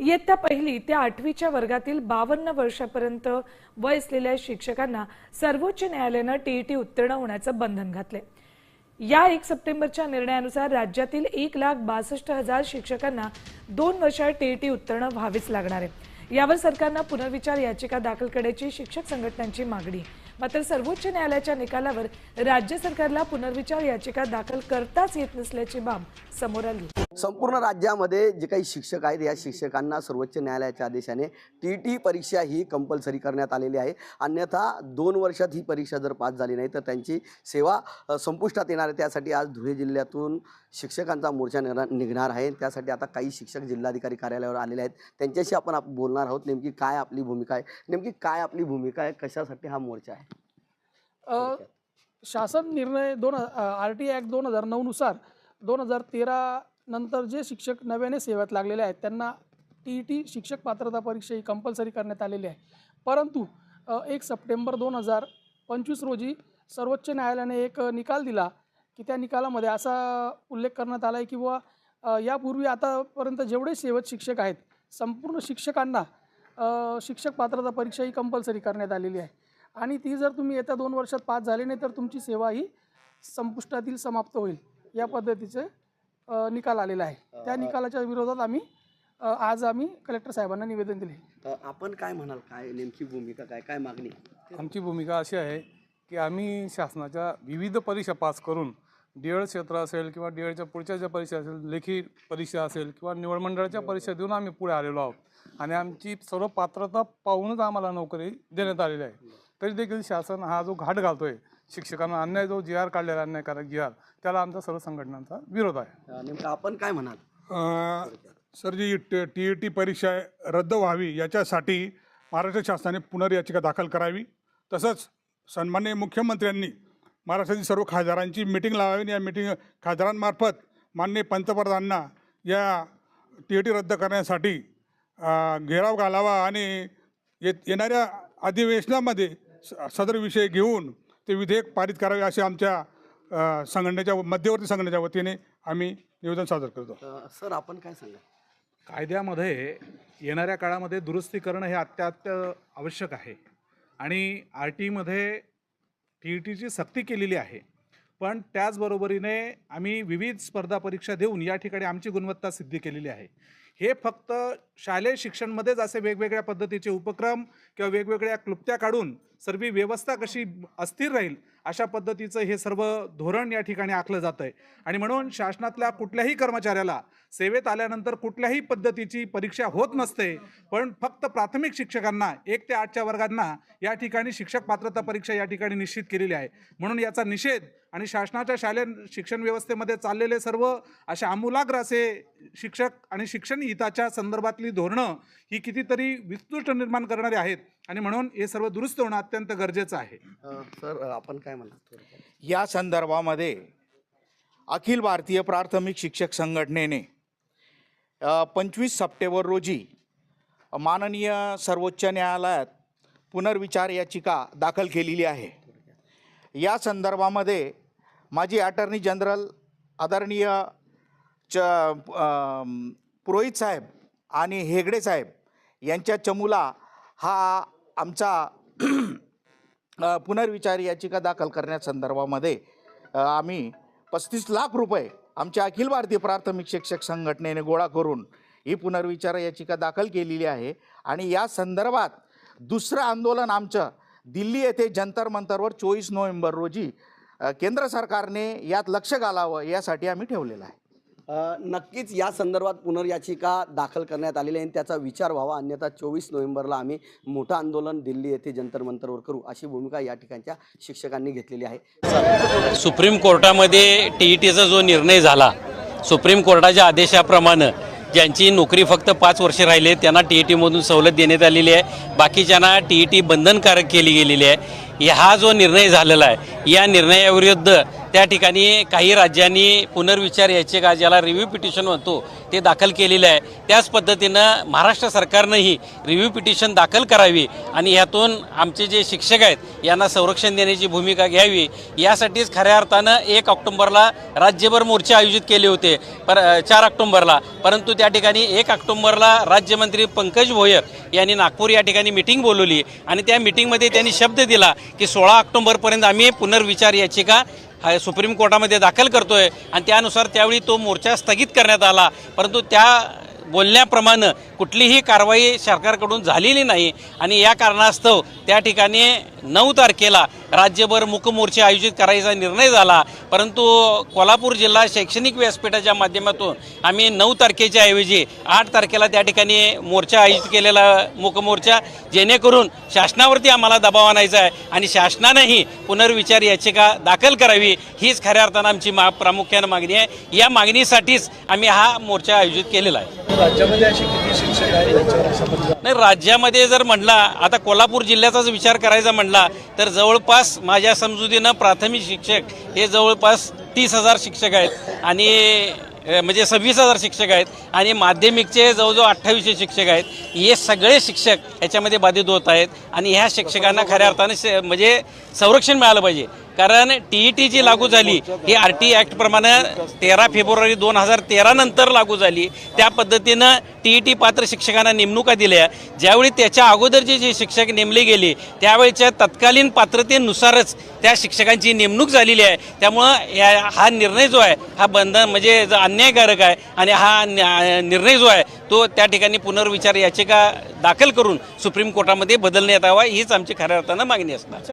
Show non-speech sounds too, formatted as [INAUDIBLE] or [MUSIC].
इयत्ता पहिली ते आठवीच्या वर्गातील बावन्न वर्षापर्यंत वय असलेल्या शिक्षकांना सर्वोच्च न्यायालयानं टीईटी उत्तीर्ण होण्याचं बंधन घातले या एक सप्टेंबरच्या निर्णयानुसार राज्यातील एक लाख बासष्ट हजार शिक्षकांना दोन वर्षात टीईटी उत्तीर्ण व्हावीच लागणार आहे. यावर सरकारनं पुनर्विचार याचिका दाखल करण्याची शिक्षक संघटनांची मागणी. मात्र सर्वोच्च न्यायालयाच्या निकालावर राज्य सरकारला पुनर्विचार याचिका दाखल करताच येत नसल्याची बाब समोर आली. संपूर्ण राज्यामध्ये जे काही शिक्षक आहेत या शिक्षकांना सर्वोच्च न्यायालयाच्या आदेशाने टी टी परीक्षा ही कंपल्सरी करण्यात आलेली आहे. अन्यथा दोन वर्षात ही परीक्षा जर पास झाली नाही तर त्यांची सेवा संपुष्टात येणार आहे. त्यासाठी आज धुळे जिल्ह्यातून शिक्षकांचा मोर्चा निघणार निघणार आहे. त्यासाठी आता काही शिक्षक जिल्हाधिकारी कार्यालयावर आलेले आहेत. त्यांच्याशी आपण आप- बोलणार आहोत. नेमकी काय आपली भूमिका आहे? नेमकी काय आपली भूमिका आहे? कशासाठी हा मोर्चा आहे? शासन निर्णय दोन आर टी ॲक्ट दोन हजार नऊनुसार दोन हजार तेरा नंतर जे शिक्षक नव्याने सेवेत लागलेले आहेत त्यांना टी ई टी शिक्षक पात्रता परीक्षा ही कंपल्सरी करण्यात आलेली आहे. परंतु एक सप्टेंबर दोन हजार पंचवीस रोजी सर्वोच्च न्यायालयाने एक निकाल दिला की त्या निकालामध्ये असा उल्लेख करण्यात आला आहे की बुवा यापूर्वी आतापर्यंत जेवढे सेवत शिक्षक आहेत संपूर्ण शिक्षकांना शिक्षक पात्रता परीक्षा ही कंपल्सरी करण्यात आलेली आहे. आणि ती जर तुम्ही येत्या दोन वर्षात पास झाली नाही तर तुमची सेवा ही संपुष्टातील समाप्त होईल. या पद्धतीचे अ, निकाल आलेला आहे. त्या निकालाच्या विरोधात आम्ही अ, आज आम्ही कलेक्टर साहेबांना निवेदन दिले. अ, आपण काय म्हणाल? काय नेमकी भूमिका काय? काय मागणी? आमची भूमिका अशी आहे की आम्ही शासनाच्या विविध परीक्षा पास करून डी एड क्षेत्र असेल किंवा डी एडच्या पुढच्या ज्या परीक्षा असेल लेखी परीक्षा असेल किंवा निवड मंडळाच्या परीक्षा देऊन आम्ही पुढे आलेलो आहोत. आणि आमची सर्व पात्रता पाहूनच आम्हाला नोकरी देण्यात आलेली आहे. तरी देखील शासन हा जो घाट घालतोय शिक्षकांना अन्याय जो जी आर काढलेला अन्यायकारक जी आर त्याला आमचा सर्व संघटनांचा विरोध आहे. नेमकं आपण काय म्हणाल? अ, sir G T E T परीक्षा रद्द व्हावी याच्यासाठी महाराष्ट्र शासनाने पुनर्याचिका दाखल करावी. तसंच सन्माननीय मुख्यमंत्र्यांनी महाराष्ट्रातील सर्व खासदारांची मिटिंग लावावी आणि या मिटिंग खासदारांमार्फत माननीय पंतप्रधानांना या टी ई टी रद्द करण्यासाठी अ, घेराव घालावा आणि ये येणाऱ्या अधिवेशनामध्ये स- सदर विषय घेऊन ते विधेयक पारित करावे असे आमच्या संघटनेच्या मध्यवर्ती संघटनेच्या वतीने आम्ही निवेदन सादर करतो. सर आपण काय सांगा कायद्यामध्ये येणाऱ्या काळामध्ये दुरुस्ती करणं हे अत्यात आवश्यक आहे. आणि आर टीमध्ये टी ई टीची सक्ती केलेली आहे. पण त्याचबरोबरीने आम्ही विविध स्पर्धा परीक्षा देऊन या ठिकाणी आमची गुणवत्ता सिद्धी केलेली आहे. हे फक्त शालेय शिक्षणमध्येच असे वेगवेगळ्या पद्धतीचे उपक्रम किंवा वेगवेगळ्या क्लुप्त्या काढून सर्व व्यवस्था कशी अस्थिर राहील अशा पद्धतीचं हे सर्व धोरण या ठिकाणी आखलं जातं आहे आणि म्हणून शासनातल्या कुठल्याही कर्मचाऱ्याला सेवेत आल्यानंतर कुठल्याही पद्धतीची परीक्षा होत नसते पण फक्त प्राथमिक शिक्षकांना एक ते आठच्या वर्गांना या ठिकाणी शिक्षक पात्रता परीक्षा या ठिकाणी निश्चित केलेली आहे. म्हणून याचा निषेध आणि शासनाच्या शालेय शिक्षण व्यवस्थेमध्ये चाललेले सर्व असे आमूलाग्र असे शिक्षक आणि शिक्षण हिताच्या संदर्भातली धोरणं ही कितीतरी विस्तृत निर्माण करणारी आहेत. आणि म्हणून हे सर्व दुरुस्त होणं अत्यंत गरजेचं आहे. सर आपण काय थोडक्यात? या संदर्भामध्ये अखिल भारतीय प्राथमिक शिक्षक संघटनेने पंचवीस सप्टेंबर रोजी माननीय सर्वोच्च न्यायालयात पुनर्विचार याचिका दाखल केलेली आहे. या संदर्भामध्ये माजी अटर्नी जनरल आदरणीय च पुरोहित साहेब आणि हेगडे साहेब यांच्या चमूला हा आमचा [CLEARS THROAT] पुनर्विचार याचिका दाखल करण्यासंदर्भामध्ये आम्ही पस्तीस लाख रुपये आमच्या अखिल भारतीय प्राथमिक शिक्षक संघटनेने गोळा करून ही पुनर्विचार याचिका दाखल केलेली आहे. आणि या संदर्भात दुसरं आंदोलन आमचं दिल्ली येथे जंतर मंतरवर चोवीस नोव्हेंबर रोजी केंद्र सरकारने यात लक्ष घालावं यासाठी आम्ही ठेवलेलं आहे. नक्कीच या संदर्भात पुनर्याचिका दाखल करण्यात आलेली आहे आणि त्याचा विचार व्हावा. अन्यथा चोवीस नोव्हेंबरला आम्ही मोठं आंदोलन दिल्ली येथे जंतर मंतरवर करू अशी भूमिका या ठिकाणच्या शिक्षकांनी घेतलेली आहे. सुप्रीम कोर्टामध्ये टी ई टीचा जो निर्णय झाला सुप्रीम कोर्टाच्या आदेशाप्रमाणे ज्यांची नोकरी फक्त पाच वर्षे राहिले त्यांना टी ई टीमधून सवलत देण्यात आलेली आहे. बाकीच्यांना टी ई टी बंधनकारक केली गेलेली आहे. हा जो निर्णय झालेला आहे या निर्णयाविरुद्ध त्या ठिकाणी काही राज्यांनी पुनर्विचार याचिका ज्याला रिव्ह्यू पिटिशन म्हणतो ते दाखल केलेलं आहे. त्याच पद्धतीनं महाराष्ट्र सरकारनंही रिव्ह्यू पिटिशन दाखल करावी आणि यातून आमचे जे शिक्षक आहेत यांना संरक्षण देण्याची भूमिका घ्यावी. यासाठीच खऱ्या अर्थानं एक ऑक्टोंबरला राज्यभर मोर्चे आयोजित केले होते पर चार ऑक्टोंबरला. परंतु त्या ठिकाणी एक ऑक्टोंबरला राज्यमंत्री पंकज भोयर यांनी नागपूर या ठिकाणी मिटिंग बोलवली आणि त्या मिटिंगमध्ये त्यांनी शब्द दिला की सोळा ऑक्टोंबरपर्यंत आम्ही पुनर्विचार याचिका हा सुप्रीम कोर्टामध्ये दाखल करतोय. आणि त्यानुसार त्यावेळी तो मोर्चा स्थगित करण्यात आला. परंतु त्या बोलण्याप्रमाणे कुठलीही कारवाई सरकारकडून झालेली नाही. आणि या कारणास्तव त्या ठिकाणी नऊ तारखेला राज्यभर मूकमोर्चे आयोजित करायचा निर्णय झाला. परंतु कोल्हापूर जिल्हा शैक्षणिक व्यासपीठाच्या माध्यमातून आम्ही नऊ तारखेच्या ऐवजी आठ तारखेला त्या ठिकाणी मोर्चा आयोजित केलेला मूकमोर्चा जेणेकरून शासनावरती आम्हाला दबाव आणायचा आहे आणि शासनानंही पुनर्विचार याचिका दाखल करावी हीच खऱ्या अर्थानं आमची मा प्रामुख्यानं मागणी आहे. या मागणीसाठीच आम्ही हा मोर्चा आयोजित केलेला आहे. नाही राज्यामध्ये जर म्हणला आता कोल्हापूर जिल्ह्याचाच विचार करायचा म्हणला तर जवळपास माझ्या समजुतीनं प्राथमिक शिक्षक हे जवळपास तीस हजार शिक्षक आहेत आणि म्हणजे सव्वीस हजार शिक्षक आहेत आणि माध्यमिकचे जवळजवळ अठ्ठावीसशे शिक्षक आहेत. हे सगळे शिक्षक याच्यामध्ये बाधित होत आहेत आणि ह्या शिक्षकांना खऱ्या अर्थाने म्हणजे संरक्षण मिळालं पाहिजे. कारण टी ई टी जी लागू झाली ही आर टी ॲक्टप्रमाणे तेरा फेब्रुवारी दोन हजार तेरा नंतर लागू झाली. त्या पद्धतीनं टी ई टी पात्र शिक्षकांना नेमणुका दिल्या. ज्यावेळी त्याच्या अगोदरचे जे शिक्षक नेमले गेले त्यावेळेच्या तत्कालीन पात्रतेनुसारच त्या शिक्षकांची नेमणूक झालेली आहे. त्यामुळं या हा निर्णय जो आहे हा बंधन म्हणजे जो अन्यायकारक आहे आणि हा न्या- निर्णय जो आहे तो त्या ठिकाणी पुनर्विचार याचिका दाखल करून सुप्रीम कोर्टामध्ये बदलण्यात यावा हीच आमची खऱ्या अर्थानं मागणी असणार.